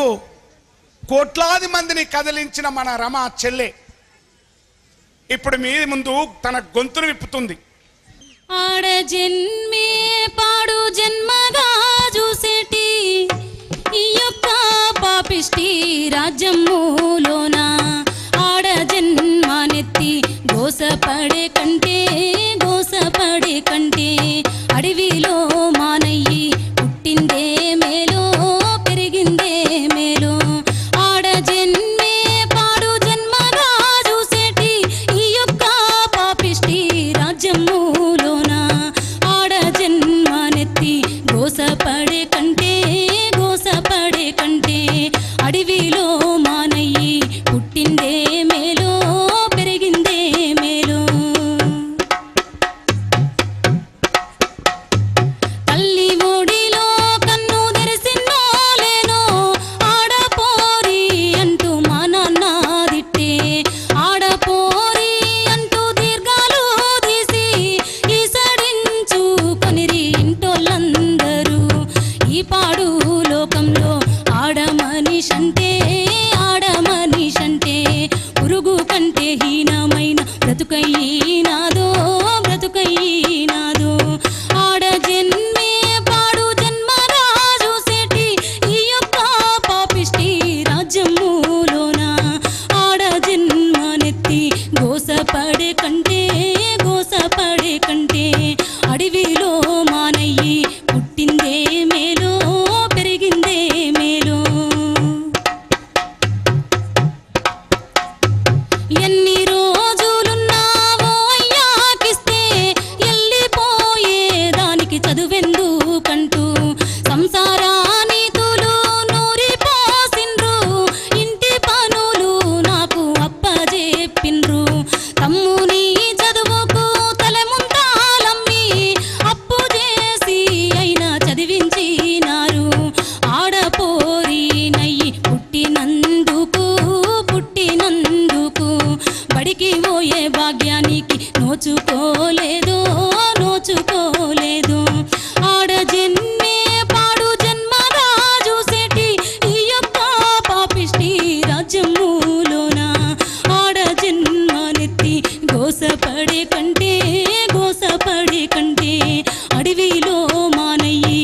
అదిగో కోట్లాది మందిని కదిలించిన మన రమ చెల్లె ఇప్పుడు మీ ముందు తన గొంతును విప్పుతుంది. ఆడ జన్మే పాడు జన్మగా చూసేటి ఈ యొక్క పాపిష్టి రాజ్యములోనా ఆడ జన్మానెత్తి గోసపడే కంటే గోసపడే కంటే అడవిలో మా గోసపడే కంటే గోసపడే కంటే అడవిలో ఈ లోకంలో ఆడ మనిషంటే ఆడ మనిషంటే పురుగు కంటే హీనమైన బ్రతుకయ్యినాదో బ్రతుకయ్యినాదో. ఆడ జన్మే పాడు జన్మ రాజు సెటి ఈ యొక్క పాపిష్టి రాజ్యములోన? ఆడ జన్మ నెత్తి గోసపడే కంటే తమ్ముని చదువుకు తలముంతాలమ్మి అప్పు చేసి అయినా చదివించినారు. ఆడపోరి నయ్యి పుట్టినందుకు పుట్టినందుకు బడికి పోయే భాగ్యానికి నోచుకోలే. పడే కంటే గోస పడే కంటే అడవిలో మానయ్యి